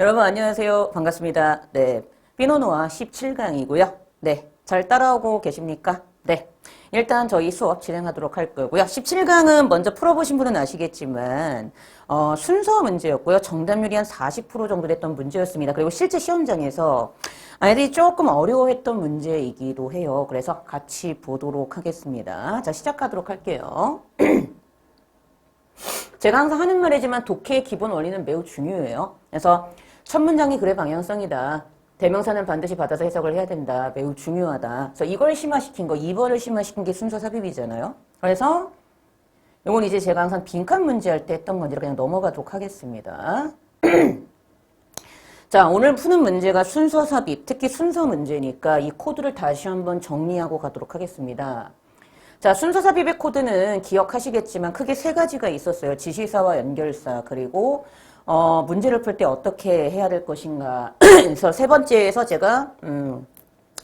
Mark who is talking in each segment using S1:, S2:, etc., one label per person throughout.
S1: 여러분 안녕하세요. 반갑습니다. 네. 피노노아 17강이고요. 네. 잘 따라오고 계십니까? 네. 일단 저희 수업 진행하도록 할 거고요. 17강은 먼저 풀어보신 분은 아시겠지만 어, 순서 문제였고요. 정답률이 한 40% 정도 됐던 문제였습니다. 그리고 실제 시험장에서 아이들이 조금 어려워했던 문제이기도 해요. 그래서 같이 보도록 하겠습니다. 자, 시작하도록 할게요. 제가 항상 하는 말이지만 독해의 기본 원리는 매우 중요해요. 그래서 첫 문장이 글의 방향성이다. 대명사는 반드시 받아서 해석을 해야 된다. 매우 중요하다. 그래서 이걸 심화시킨 거, 2번을 심화시킨 게 순서 삽입이잖아요. 그래서 이건 이제 제가 항상 빈칸 문제 할 때 했던 건지라 그냥 넘어가도록 하겠습니다. 자, 오늘 푸는 문제가 순서 삽입, 특히 순서 문제니까 이 코드를 다시 한번 정리하고 가도록 하겠습니다. 자, 순서 삽입의 코드는 기억하시겠지만 크게 세 가지가 있었어요. 지시사와 연결사, 그리고 어, 문제를 풀 때 어떻게 해야 될 것인가. 그래서 세 번째에서 제가 음,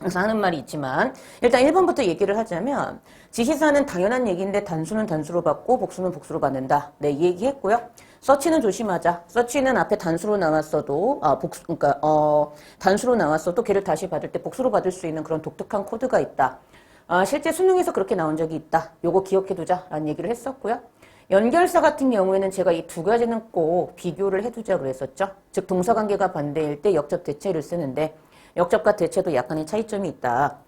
S1: 항상 하는 말이 있지만 일단 1번부터 얘기를 하자면 지시사는 당연한 얘기인데 단수는 단수로 받고 복수는 복수로 받는다. 네, 이 얘기 했고요. 서치는 조심하자. 서치는 앞에 단수로 나왔어도 아 복수 그러니까 어 단수로 나왔어도 걔를 다시 받을 때 복수로 받을 수 있는 그런 독특한 코드가 있다. 아, 실제 수능에서 그렇게 나온 적이 있다. 요거 기억해 두자 라는 얘기를 했었고요. 연결사 같은 경우에는 제가 이 두 가지는 꼭 비교를 해두자 그랬었죠. 즉 동사관계가 반대일 때 역접 대체를 쓰는데 역접과 대체도 약간의 차이점이 있다.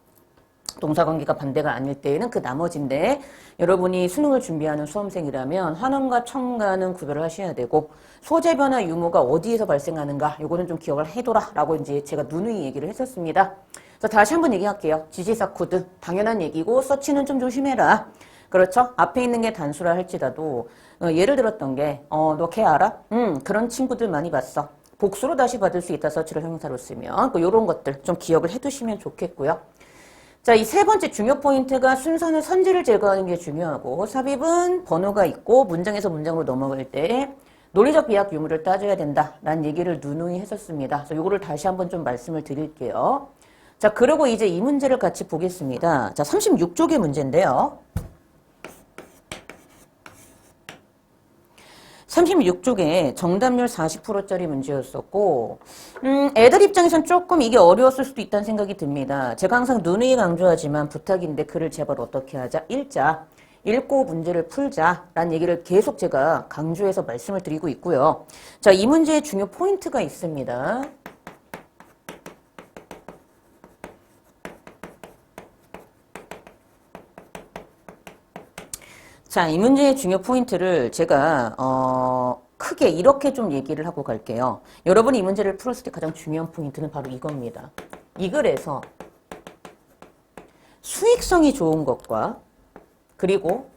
S1: 동사관계가 반대가 아닐 때에는 그 나머지인데 여러분이 수능을 준비하는 수험생이라면 환원과 첨가는 구별을 하셔야 되고 소재 변화 유무가 어디에서 발생하는가 요거는 좀 기억을 해둬라 라고 이제 제가 누누이 얘기를 했었습니다. 그래서 다시 한번 얘기할게요. 지시사 코드 당연한 얘기고 서치는 좀 조심해라. 그렇죠? 앞에 있는 게 단수라 할지라도 어, 예를 들었던 게 어, 너 걔 알아? 음 그런 친구들 많이 봤어. 복수로 다시 받을 수 있다 서치를 형용사로 쓰면 그 요런 것들 좀 기억을 해두시면 좋겠고요. 자, 이 세 번째 중요 포인트가 순서는 선지를 제거하는 게 중요하고 삽입은 번호가 있고 문장에서 문장으로 넘어갈 때 논리적 비약 유무를 따져야 된다라는 얘기를 누누이 했었습니다. 그래서 요거를 다시 한번 좀 말씀을 드릴게요. 자, 그리고 이제 이 문제를 같이 보겠습니다. 자, 36쪽의 문제인데요. 36쪽에 정답률 40%짜리 문제였었고, 음, 애들 입장에선 조금 이게 어려웠을 수도 있다는 생각이 듭니다. 제가 항상 누누이 강조하지만 부탁인데 글을 제발 어떻게 하자? 읽자. 읽고 문제를 풀자라는 얘기를 계속 제가 강조해서 말씀을 드리고 있고요. 자, 이 문제의 중요 포인트가 있습니다. 자, 이 문제의 중요 포인트를 제가 어, 크게 이렇게 좀 얘기를 하고 갈게요. 여러분이 이 문제를 풀었을 때 가장 중요한 포인트는 바로 이겁니다. 이 글에서 수익성이 좋은 것과 그리고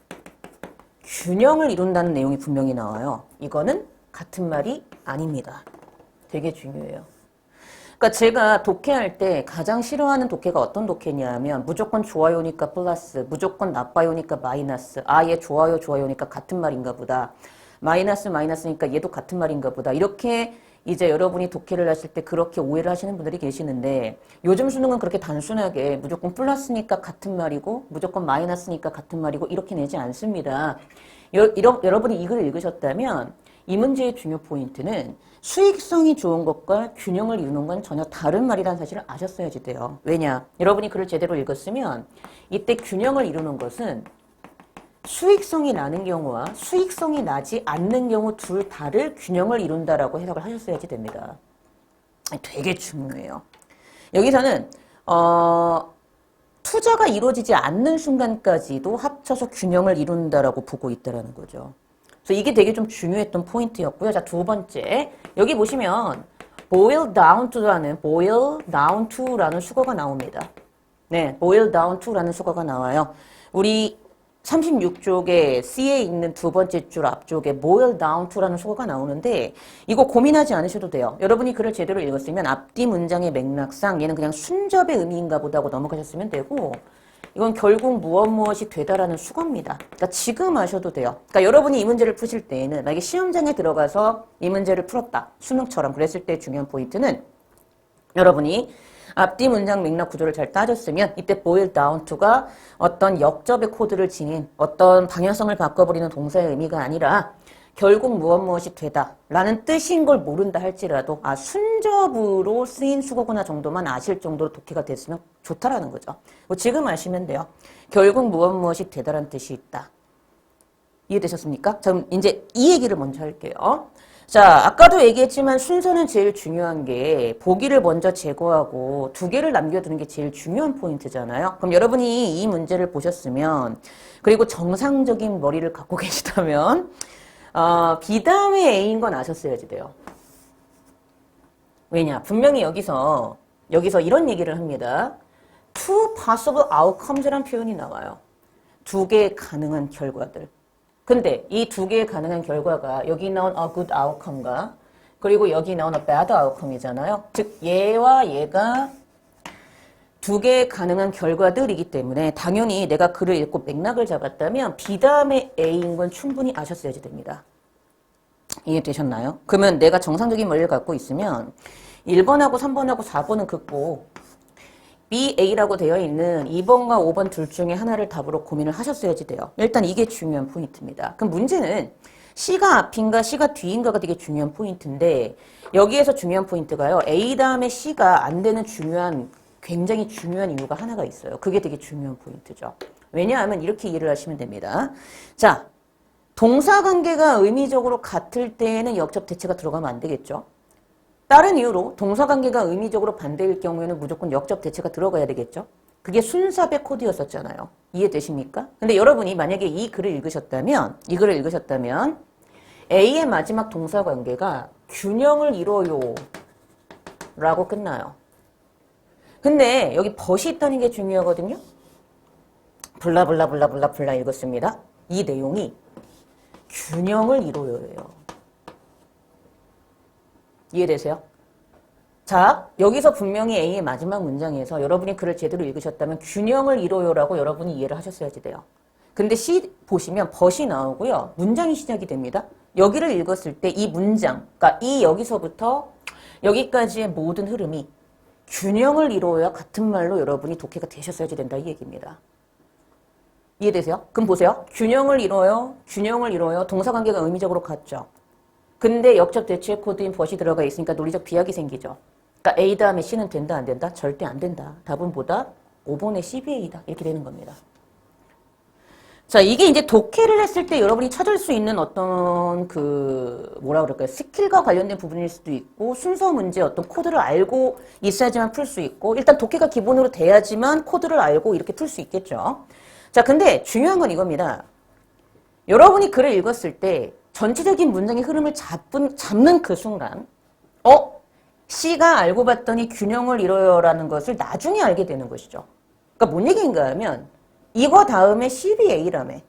S1: 균형을 이룬다는 내용이 분명히 나와요. 이거는 같은 말이 아닙니다. 되게 중요해요. 그러니까 제가 독해할 때 가장 싫어하는 독해가 어떤 독해냐면 무조건 좋아요니까 플러스, 무조건 나빠요니까 마이너스. 아, 얘 좋아요, 좋아요니까 같은 말인가 보다. 마이너스, 마이너스니까 얘도 같은 말인가 보다. 이렇게 이제 여러분이 독해를 하실 때 그렇게 오해를 하시는 분들이 계시는데 요즘 수능은 그렇게 단순하게 무조건 플러스니까 같은 말이고 무조건 마이너스니까 같은 말이고 이렇게 내지 않습니다. 여, 이러, 여러분이 이 글을 읽으셨다면 이 문제의 중요 포인트는 수익성이 좋은 것과 균형을 이루는 건 전혀 다른 말이라는 사실을 아셨어야지 돼요. 왜냐? 여러분이 글을 제대로 읽었으면 이때 균형을 이루는 것은 수익성이 나는 경우와 수익성이 나지 않는 경우 둘 다를 균형을 이룬다라고 해석을 하셨어야지 됩니다. 되게 중요해요. 여기서는 어, 투자가 이루어지지 않는 순간까지도 합쳐서 균형을 이룬다라고 보고 있다라는 거죠. 그래서 이게 되게 좀 중요했던 포인트였고요. 자, 두 번째. 여기 보시면 boil down to라는 boil down to라는 수거가 나옵니다. 네, boil down to라는 수거가 나와요. 우리 36쪽에 C에 있는 두 번째 줄 앞쪽에 boil down to라는 수거가 나오는데 이거 고민하지 않으셔도 돼요. 여러분이 글을 제대로 읽었으면 앞뒤 문장의 맥락상 얘는 그냥 순접의 의미인가 보다 고 넘어가셨으면 되고 이건 결국 무엇 무엇이 되다라는 수거입니다. 그러니까 지금 아셔도 돼요. 그러니까 여러분이 이 문제를 푸실 때에는 만약에 시험장에 들어가서 이 문제를 풀었다. 수능처럼 그랬을 때 중요한 포인트는 여러분이 앞뒤 문장 맥락 구조를 잘 따졌으면 이때 boil down to가 어떤 역접의 코드를 지닌 어떤 방향성을 바꿔버리는 동사의 의미가 아니라 결국 무엇 무엇이 되다 라는 뜻인 걸 모른다 할지라도 아 순접으로 쓰인 수거구나 정도만 아실 정도로 독해가 됐으면 좋다라는 거죠. 뭐 지금 아시면 돼요. 결국 무엇 무엇이 되다라는 뜻이 있다. 이해되셨습니까? 자, 그럼 이제 이 얘기를 먼저 할게요. 자, 아까도 얘기했지만 순서는 제일 중요한 게 보기를 먼저 제거하고 두 개를 남겨두는 게 제일 중요한 포인트잖아요. 그럼 여러분이 이 문제를 보셨으면 그리고 정상적인 머리를 갖고 계시다면 어, 비담의 A인 건 아셨어야지 돼요. 왜냐? 분명히 여기서 여기서 이런 얘기를 합니다. Two possible outcomes라는 표현이 나와요. 두 개의 가능한 결과들. 근데 이 두 개의 가능한 결과가 여기 나온 a good outcome과 그리고 여기 나온 a bad outcome이잖아요. 즉 얘와 얘가 두 개의 가능한 결과들이기 때문에 당연히 내가 글을 읽고 맥락을 잡았다면 비담의 A인 건 충분히 아셨어야지 됩니다. 이해되셨나요? 그러면 내가 정상적인 머리를 갖고 있으면 1번하고 3번하고 4번은 긋고 BA라고 되어 있는 2번과 5번 둘 중에 하나를 답으로 고민을 하셨어야지 돼요. 일단 이게 중요한 포인트입니다. 그럼 문제는 C가 앞인가 C가 뒤인가가 되게 중요한 포인트인데 여기에서 중요한 포인트가요. A 다음에 C가 안 되는 중요한 굉장히 중요한 이유가 하나가 있어요. 그게 되게 중요한 포인트죠. 왜냐하면 이렇게 이해를 하시면 됩니다. 자, 동사 관계가 의미적으로 같을 때에는 역접 대체가 들어가면 안 되겠죠. 다른 이유로 동사 관계가 의미적으로 반대일 경우에는 무조건 역접 대체가 들어가야 되겠죠. 그게 순삽의 코드였었잖아요. 이해되십니까? 근데 여러분이 만약에 이 글을 읽으셨다면, 이 글을 읽으셨다면, A의 마지막 동사 관계가 균형을 이뤄요. 라고 끝나요. 근데 여기 벗이 있다는 게 중요하거든요. 블라블라블라블라 블라 읽었습니다. 이 내용이 균형을 이루어요. 이해되세요? 자, 여기서 분명히 A의 마지막 문장에서 여러분이 글을 제대로 읽으셨다면 균형을 이루어요라고 여러분이 이해를 하셨어야지 돼요. 근데 C 보시면 벗이 나오고요. 문장이 시작이 됩니다. 여기를 읽었을 때 이 문장, 그러니까 이 여기서부터 여기까지의 모든 흐름이 균형을 이루어야 같은 말로 여러분이 독해가 되셨어야지 된다 이 얘기입니다. 이해되세요? 그럼 보세요. 균형을 이뤄요. 균형을 이뤄요. 동사관계가 의미적으로 같죠. 근데 역접 대체 코드인 벗이 들어가 있으니까 논리적 비약이 생기죠. 그러니까 A 다음에 C는 된다 안 된다? 절대 안 된다. 답은 보다 5번의 CBA다. 이렇게 되는 겁니다. 자, 이게 이제 독해를 했을 때 여러분이 찾을 수 있는 어떤 그 뭐라 그럴까요? 스킬과 관련된 부분일 수도 있고 순서 문제 어떤 코드를 알고 있어야지만 풀 수 있고 일단 독해가 기본으로 돼야지만 코드를 알고 이렇게 풀 수 있겠죠. 자, 근데 중요한 건 이겁니다. 여러분이 글을 읽었을 때 전체적인 문장의 흐름을 잡은, 잡는 그 순간, 어? C가 알고 봤더니 균형을 이뤄요라는 것을 나중에 알게 되는 것이죠. 그러니까 뭔 얘기인가 하면 이거 다음에 CBA라며.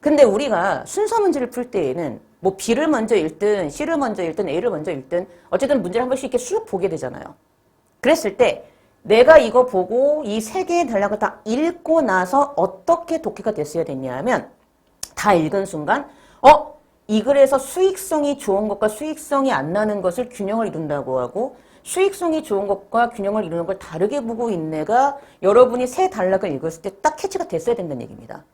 S1: 근데 우리가 순서 문제를 풀 때에는 뭐 B를 먼저 읽든 C를 먼저 읽든 A를 먼저 읽든 어쨌든 문제를 한 번씩 이렇게 쑥 보게 되잖아요. 그랬을 때 내가 이거 보고 이 세 개의 단락을 다 읽고 나서 어떻게 독해가 됐어야 됐냐 하면 다 읽은 순간 어? 이 글에서 수익성이 좋은 것과 수익성이 안 나는 것을 균형을 이룬다고 하고 수익성이 좋은 것과 균형을 이루는 걸 다르게 보고 있네가 여러분이 세 단락을 읽었을 때 딱 캐치가 됐어야 된다는 얘기입니다.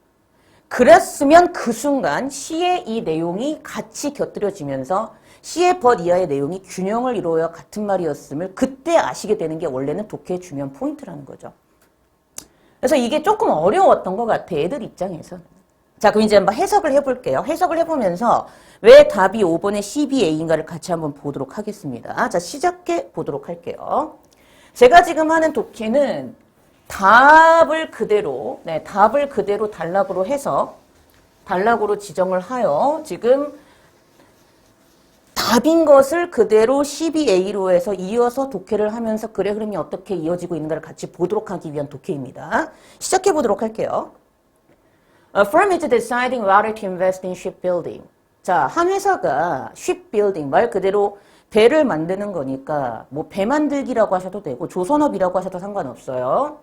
S1: 그랬으면 그 순간 C의 이 내용이 같이 곁들여지면서 C의 벗 이하의 내용이 균형을 이루어야 같은 말이었음을 그때 아시게 되는 게 원래는 독해의 중요한 포인트라는 거죠. 그래서 이게 조금 어려웠던 것 같아, 애들 입장에서는. 자, 그럼 이제 한번 해석을 해볼게요. 해석을 해보면서 왜 답이 5번의 CBA인가를 같이 한번 보도록 하겠습니다. 자, 시작해 보도록 할게요. 제가 지금 하는 독해는 답을 그대로, 네, 답을 그대로 단락으로 해서 단락으로 지정을 하여 지금 답인 것을 그대로 CBA로 해서 이어서 독해를 하면서 글의 흐름이 어떻게 이어지고 있는가를 같이 보도록 하기 위한 독해입니다. 시작해 보도록 할게요. A firm is deciding whether to invest in shipbuilding. 자, 한 회사가 shipbuilding 말 그대로 배를 만드는 거니까 뭐 배 만들기라고 하셔도 되고 조선업이라고 하셔도 상관없어요.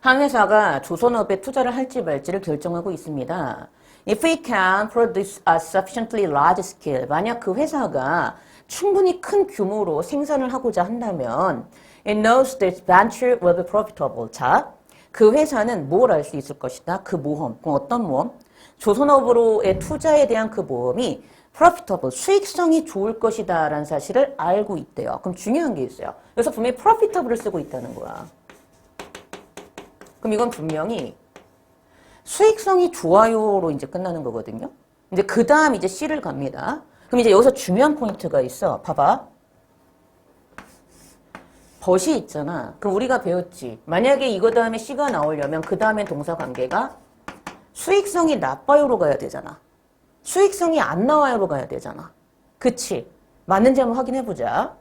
S1: 한 회사가 조선업에 투자를 할지 말지를 결정하고 있습니다. If we can produce a sufficiently large scale, 만약 그 회사가 충분히 큰 규모로 생산을 하고자 한다면 it knows this venture will be profitable. 자, 그 회사는 뭘 알 수 있을 것이다. 그 모험, 그 어떤 모험? 조선업으로의 투자에 대한 그 모험이 profitable, 수익성이 좋을 것이다 라는 사실을 알고 있대요. 그럼 중요한 게 있어요. 그래서 분명히 profitable을 쓰고 있다는 거야. 그럼 이건 분명히 수익성이 좋아요로 이제 끝나는 거거든요. 이제 그 다음 이제 C를 갑니다. 그럼 이제 여기서 중요한 포인트가 있어. 봐봐. 벗이 있잖아. 그럼 우리가 배웠지. 만약에 이거 다음에 C가 나오려면 그 다음에 동사 관계가 수익성이 나빠요로 가야 되잖아. 수익성이 안 나와요로 가야 되잖아. 그치? 맞는지 한번 확인해보자.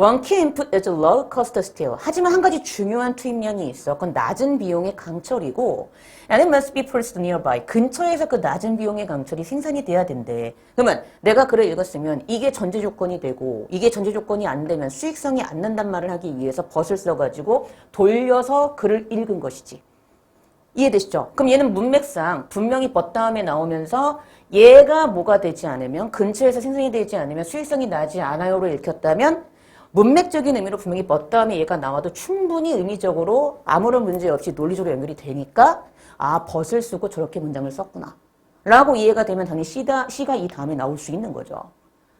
S1: One key input is low cost steel. 하지만 한 가지 중요한 투입량이 있어. 그건 낮은 비용의 강철이고 and it must be produced nearby. 근처에서 그 낮은 비용의 강철이 생산이 돼야 된대. 그러면 내가 글을 읽었으면 이게 전제 조건이 되고 이게 전제 조건이 안 되면 수익성이 안 난단 말을 하기 위해서 벗을 써가지고 돌려서 글을 읽은 것이지. 이해되시죠? 그럼 얘는 문맥상 분명히 벗 다음에 나오면서 얘가 뭐가 되지 않으면 근처에서 생산이 되지 않으면 수익성이 나지 않아요로 읽혔다면 문맥적인 의미로 분명히 벗 다음에 얘가 나와도 충분히 의미적으로 아무런 문제 없이 논리적으로 연결이 되니까 아 벗을 쓰고 저렇게 문장을 썼구나 라고 이해가 되면 당연히 C다, C가 이 다음에 나올 수 있는 거죠.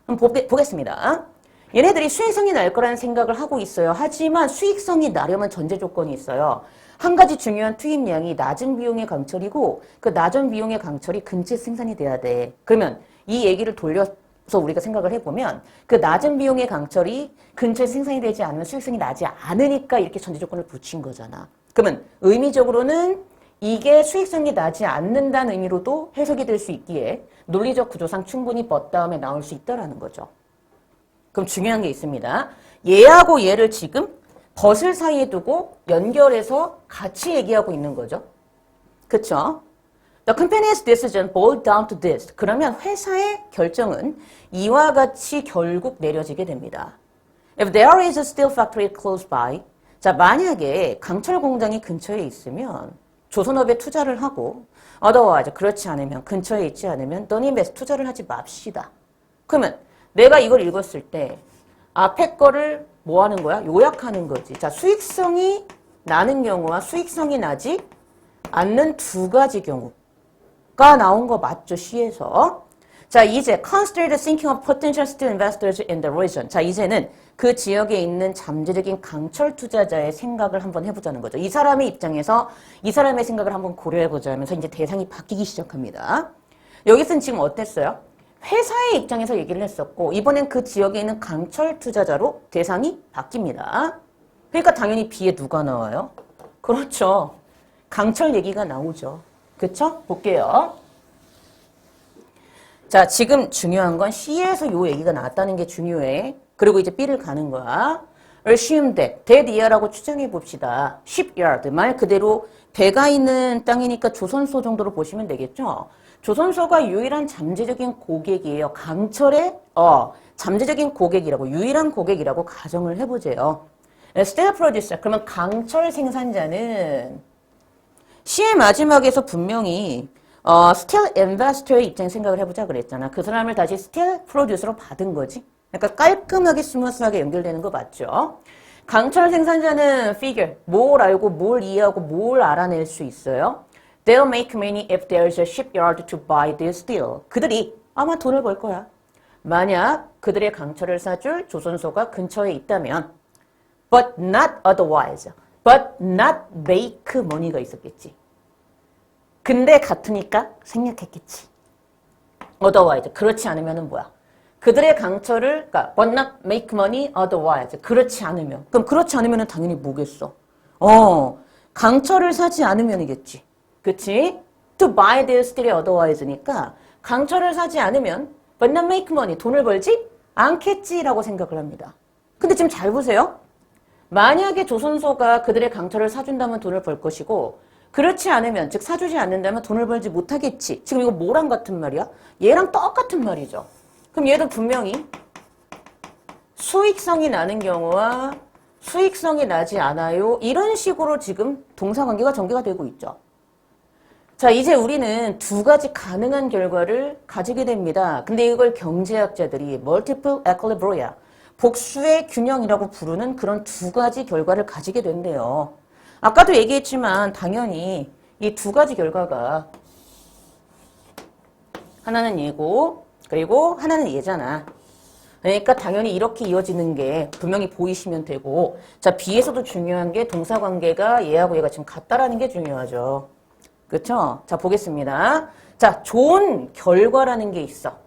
S1: 그럼 보게, 보겠습니다. 얘네들이 수익성이 날 거라는 생각을 하고 있어요. 하지만 수익성이 나려면 전제 조건이 있어요. 한 가지 중요한 투입량이 낮은 비용의 강철이고 그 낮은 비용의 강철이 근처에 생산이 돼야 돼. 그러면 이 얘기를 돌려서 우리가 생각을 해보면 그 낮은 비용의 강철이 근처에 생산이 되지 않으면 수익성이 나지 않으니까 이렇게 전제 조건을 붙인 거잖아. 그러면 의미적으로는 이게 수익성이 나지 않는다는 의미로도 해석이 될 수 있기에 논리적 구조상 충분히 벗 다음에 나올 수 있다라는 거죠. 그럼 중요한 게 있습니다. 얘하고 얘를 지금 벗을 사이에 두고 연결해서 같이 얘기하고 있는 거죠. 그쵸? The company's decision boiled down to this. 그러면 회사의 결정은 이와 같이 결국 내려지게 됩니다. If there is a steel factory close by. 자, 만약에 강철 공장이 근처에 있으면 조선업에 투자를 하고 otherwise 그렇지 않으면 근처에 있지 않으면 don't invest 투자를 하지 맙시다. 그러면 내가 이걸 읽었을 때 앞에 거를 뭐 하는 거야? 요약하는 거지. 자, 수익성이 나는 경우와 수익성이 나지 않는 두 가지 경우 가 나온 거 맞죠? C에서. 자, 이제 consider thinking of potential steel investors in the region. 자, 이제는 그 지역에 있는 잠재적인 강철 투자자의 생각을 한번 해보자는 거죠. 이 사람의 입장에서 이 사람의 생각을 한번 고려해보자면서 이제 대상이 바뀌기 시작합니다. 여기서는 지금 어땠어요? 회사의 입장에서 얘기를 했었고 이번엔 그 지역에 있는 강철 투자자로 대상이 바뀝니다. 그러니까 당연히 B에 누가 나와요? 그렇죠. 강철 얘기가 나오죠. 그쵸? 볼게요. 자, 지금 중요한 건 C에서 요 얘기가 나왔다는 게 중요해. 그리고 이제 B를 가는 거야. assume that, that year라고 추정해 봅시다. shipyard, 말 그대로 배가 있는 땅이니까 조선소 정도로 보시면 되겠죠. 조선소가 유일한 잠재적인 고객이에요. 강철의 어, 잠재적인 고객이라고 유일한 고객이라고 가정을 해보세요. steel producer 그러면 강철 생산자는 시의 마지막에서 분명히 어, 스틸 인베스터의 입장 생각을 해보자 그랬잖아. 그 사람을 다시 스틸 프로듀서로 받은 거지. 그러니까 깔끔하게 스무스하게 연결되는 거 맞죠? 강철 생산자는 figure, 뭘 알고 뭘 이해하고 뭘 알아낼 수 있어요? They'll make money if there's a shipyard to buy this steel. 그들이 아마 돈을 벌 거야. 만약 그들의 강철을 사줄 조선소가 근처에 있다면 but not otherwise. but not make money가 있었겠지. 근데 같으니까 생략했겠지. otherwise. 그렇지 않으면은 뭐야? 그들의 강철을, 그러니까, but not make money otherwise. 그렇지 않으면. 그럼 그렇지 않으면 당연히 뭐겠어? 어, 강철을 사지 않으면이겠지. 그치? To buy their steel otherwise니까, 강철을 사지 않으면, but not make money. 돈을 벌지 않겠지라고 생각을 합니다. 근데 지금 잘 보세요. 만약에 조선소가 그들의 강철을 사준다면 돈을 벌 것이고, 그렇지 않으면, 즉 사주지 않는다면 돈을 벌지 못하겠지. 지금 이거 뭐랑 같은 말이야? 얘랑 똑같은 말이죠. 그럼 얘도 분명히 수익성이 나는 경우와 수익성이 나지 않아요. 이런 식으로 지금 동사관계가 전개가 되고 있죠. 자, 이제 우리는 두 가지 가능한 결과를 가지게 됩니다. 근데 이걸 경제학자들이 multiple equilibria, 복수의 균형이라고 부르는 그런 두 가지 결과를 가지게 된대요. 아까도 얘기했지만 당연히 이 두 가지 결과가 하나는 얘고, 그리고 하나는 얘잖아. 그러니까 당연히 이렇게 이어지는 게 분명히 보이시면 되고, 자, B에서도 중요한 게 동사 관계가 얘하고 얘가 지금 같다라는 게 중요하죠. 그렇죠? 자, 보겠습니다. 자, 좋은 결과라는 게 있어.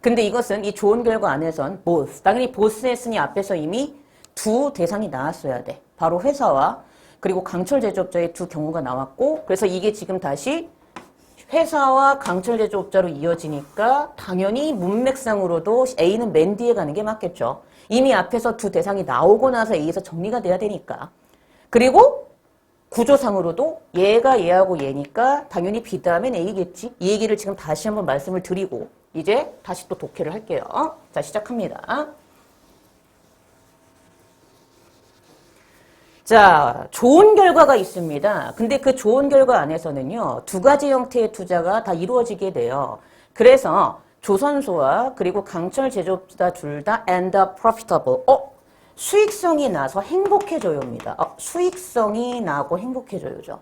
S1: 근데 이것은 이 좋은 결과 안에선 both. 당연히 both 했으니 앞에서 이미 두 대상이 나왔어야 돼. 바로 회사와 그리고 강철 제조업자의 두 경우가 나왔고, 그래서 이게 지금 다시 회사와 강철 제조업자로 이어지니까 당연히 문맥상으로도 A는 맨 뒤에 가는 게 맞겠죠. 이미 앞에서 두 대상이 나오고 나서 A에서 정리가 돼야 되니까. 그리고 구조상으로도 얘가 얘하고 얘니까 당연히 B 다음엔 A겠지. 이 얘기를 지금 다시 한번 말씀을 드리고 이제 다시 또 독해를 할게요. 자, 시작합니다. 자, 좋은 결과가 있습니다. 근데 그 좋은 결과 안에서는요, 두 가지 형태의 투자가 다 이루어지게 돼요. 그래서 조선소와 그리고 강철 제조업자 둘다 up profitable. 어? 수익성이 나서 행복해져요입니다. 어, 수익성이 나고 행복해져요죠.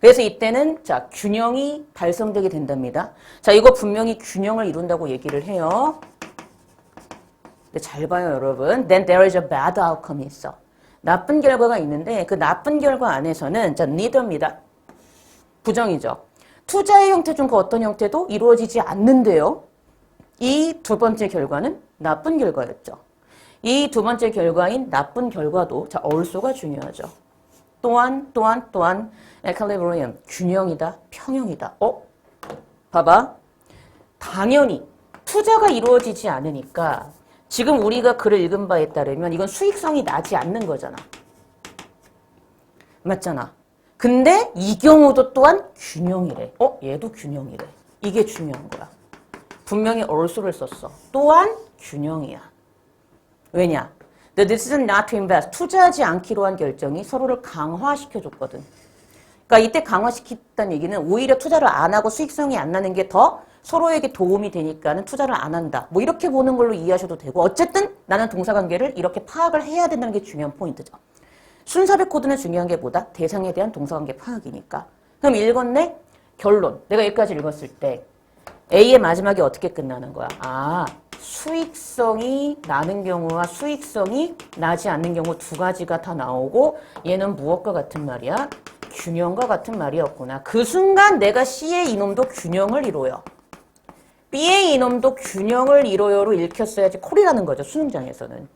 S1: 그래서 이때는 자 균형이 달성되게 된답니다. 자 이거 분명히 균형을 이룬다고 얘기를 해요. 근데 잘 봐요 여러분. Then there is a bad outcome이 있어. 나쁜 결과가 있는데 그 나쁜 결과 안에서는 자 neither입니다. 부정이죠. 투자의 형태 중 그 어떤 형태도 이루어지지 않는데요. 이 두 번째 결과는 나쁜 결과였죠. 이 두 번째 결과인 나쁜 결과도 자 also 가 중요하죠. 또한 또한 또한 에칼리브리엄 균형이다 평형이다. 어? 봐봐. 당연히 투자가 이루어지지 않으니까 지금 우리가 글을 읽은 바에 따르면 이건 수익성이 나지 않는 거잖아. 맞잖아. 근데 이 경우도 또한 균형이래. 어? 얘도 균형이래. 이게 중요한 거야. 분명히 also를 썼어. 또한 균형이야. 왜냐? The decision not to invest, 투자하지 않기로 한 결정이 서로를 강화시켜줬거든. 그러니까 이때 강화시켰다는 얘기는 오히려 투자를 안 하고 수익성이 안 나는 게 더 서로에게 도움이 되니까는 투자를 안 한다. 뭐 이렇게 보는 걸로 이해하셔도 되고 어쨌든 나는 동사관계를 이렇게 파악을 해야 된다는 게 중요한 포인트죠. 순서별 코드는 중요한 게 뭐다? 대상에 대한 동사관계 파악이니까. 그럼 읽었네? 결론. 내가 여기까지 읽었을 때 A의 마지막이 어떻게 끝나는 거야? 아, 수익성이 나는 경우와 수익성이 나지 않는 경우 두 가지가 다 나오고 얘는 무엇과 같은 말이야? 균형과 같은 말이었구나. 그 순간 내가 C의 이놈도 균형을 이루어요. B의 이놈도 균형을 이루어요로 읽혔어야지 콜이라는 거죠. 수능장에서는.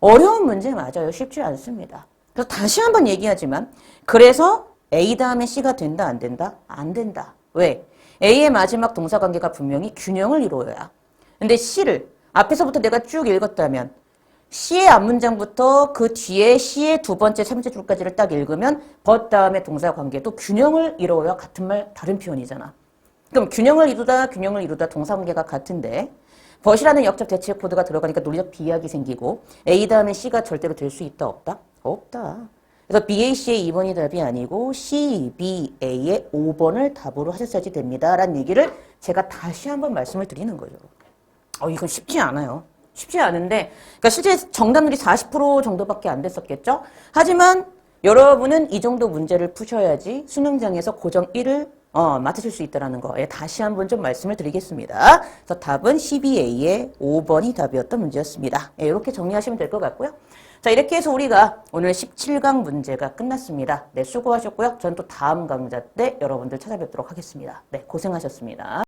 S1: 어려운 문제 맞아요. 쉽지 않습니다. 그래서 다시 한번 얘기하지만 그래서 A 다음에 C가 된다 안 된다? 안 된다. 왜? A의 마지막 동사관계가 분명히 균형을 이루어야. 근데 C를 앞에서부터 내가 쭉 읽었다면 C의 앞문장부터 그 뒤에 C의 두 번째, 세 번째 줄까지를 딱 읽으면 but 다음에 동사관계도 균형을 이루어야 같은 말 다른 표현이잖아. 그럼 균형을 이루다, 균형을 이루다 동사관계가 같은데 벗이라는 역적 대체 코드가 들어가니까 논리적 비약이 생기고 A 다음에 C가 절대로 될 수 있다 없다? 없다. 그래서 BAC의 2번이 답이 아니고 C, B, A의 5번을 답으로 하셨어야지 됩니다. 라는 얘기를 제가 다시 한번 말씀을 드리는 거죠. 어, 이건 쉽지 않아요. 쉽지 않은데, 그러니까 실제 정답률이 40% 정도밖에 안 됐었겠죠? 하지만 여러분은 이 정도 문제를 푸셔야지 수능장에서 고정 1을 어, 맞으실 수 있다는 거. 예, 다시 한번 좀 말씀을 드리겠습니다. 그래서 답은 12A의 5번이 답이었던 문제였습니다. 예, 이렇게 정리하시면 될 것 같고요. 자, 이렇게 해서 우리가 오늘 17강 문제가 끝났습니다. 네, 수고하셨고요. 전또 다음 강좌 때 여러분들 찾아뵙도록 하겠습니다. 네, 고생하셨습니다.